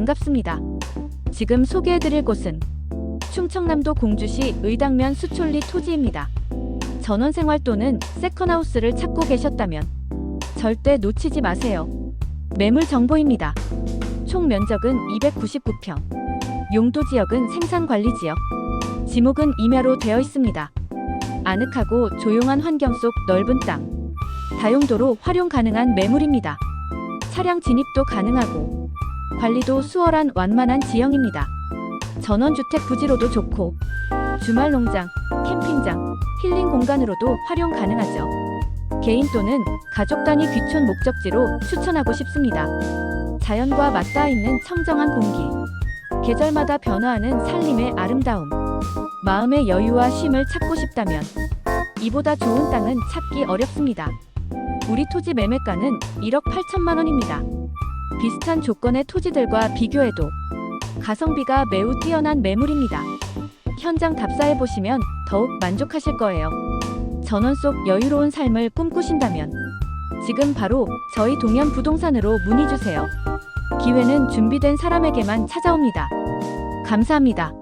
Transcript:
반갑습니다. 지금 소개해드릴 곳은 충청남도 공주시 의당면 수촌리 토지입니다. 전원생활 또는 세컨하우스를 찾고 계셨다면 절대 놓치지 마세요. 매물 정보입니다. 총 면적은 299평. 용도 지역은 생산관리 지역. 지목은 임야로 되어 있습니다. 아늑하고 조용한 환경 속 넓은 땅. 다용도로 활용 가능한 매물입니다. 차량 진입도 가능하고 관리도 수월한 완만한 지형입니다. 전원주택 부지로도 좋고 주말 농장, 캠핑장, 힐링 공간으로도 활용 가능하죠. 개인 또는 가족 단위 귀촌 목적지로 추천하고 싶습니다. 자연과 맞닿아 있는 청정한 공기, 계절마다 변화하는 살림의 아름다움, 마음의 여유와 쉼을 찾고 싶다면 이보다 좋은 땅은 찾기 어렵습니다. 우리 토지 매매가는 1억 8천만 원입니다. 비슷한 조건의 토지들과 비교해도 가성비가 매우 뛰어난 매물입니다. 현장 답사해 보시면 더욱 만족하실 거예요. 전원 속 여유로운 삶을 꿈꾸신다면 지금 바로 저희 동현 부동산으로 문의 주세요. 기회는 준비된 사람에게만 찾아옵니다. 감사합니다.